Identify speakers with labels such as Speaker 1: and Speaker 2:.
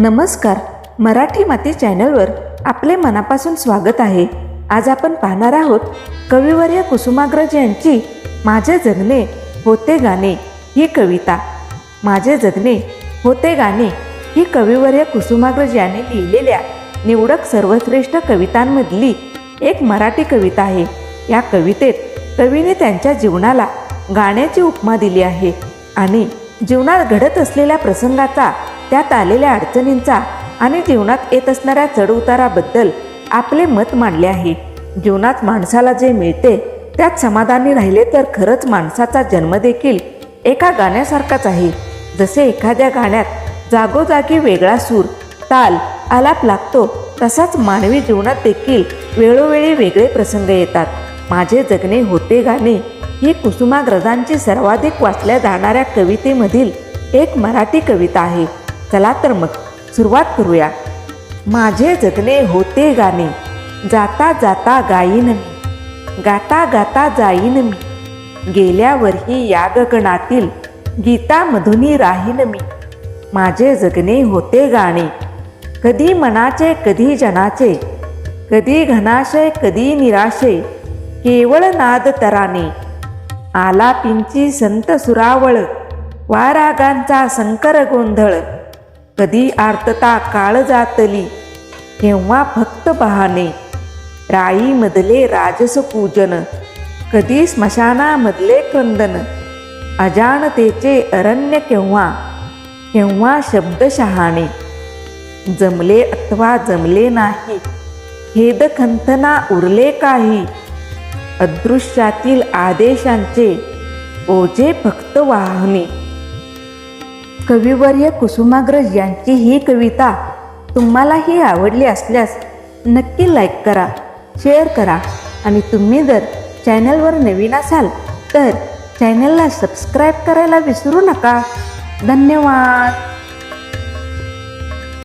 Speaker 1: नमस्कार. मराठी माती चॅनलवर आपले मनापासून स्वागत आहे. आज आपण पाहणार आहोत कविवर्य कुसुमाग्रज यांची माझे जगणे होते गाणे ही कविता. माझे जगणे होते गाणे ही कविवर्य कुसुमाग्रज यांनी लिहिलेल्या निवडक सर्वश्रेष्ठ कवितांमधली एक मराठी कविता आहे. या कवितेत कवीने त्यांच्या जीवनाला गाण्याची उपमा दिली आहे आणि जीवनात घडत असलेल्या प्रसंगाचा त्यात आलेल्या अडचणींचा आणि जीवनात येत असणाऱ्या चढउताराबद्दल आपले मत मांडले आहे. जीवनात माणसाला जे मिळते त्यात समाधानी राहिले तर खरंच माणसाचा जन्म देखील एका गाण्यासारखाच आहे. जसे एखाद्या गाण्यात जागोजागी वेगळा सूर ताल आलाप लागतो तसाच मानवी जीवनात देखील वेळोवेळी वेगळे प्रसंग येतात. माझे जगणे होते गाणे ही कुसुमाग्रजांची सर्वाधिक वाचल्या जाणाऱ्या कवितेमधील एक मराठी कविता आहे. चला तर मग सुरुवात करूया. माझे जगणे होते गाणे जाता जाता गाईन मी. गाता गाता जाईन मी. गेल्यावरही या गगनातील गीतामधुनी राहीन मी. माझे जगणे होते गाणे कधी मनाचे कधी जनाचे कधी घनाशय कधी निराशे केवळ नाद तराने. आलापींची संत सुरावळ वारागांचा संकर गोंधळ कधी आर्तता काळ जातली केव्हा फक्त बहाणे राईमधले राजस पूजन कधी स्मशानामधले क्रंदन. अजाणतेचे अरण्य केव्हा केव्हा शब्दशहाणे जमले अथवा जमले नाही खेद खंतना उरले काही. अदृश्यातील आदेशांचे ओझे फक्त वाहने कविवर्य कुसुमाग्रज यांची ही कविता तुम्हालाही आवडली असल्यास नक्की लाईक करा शेअर करा आणि तुम्ही जर चॅनलवर नवीन असाल तर चॅनलला सबस्क्राईब करायला विसरू नका. धन्यवाद.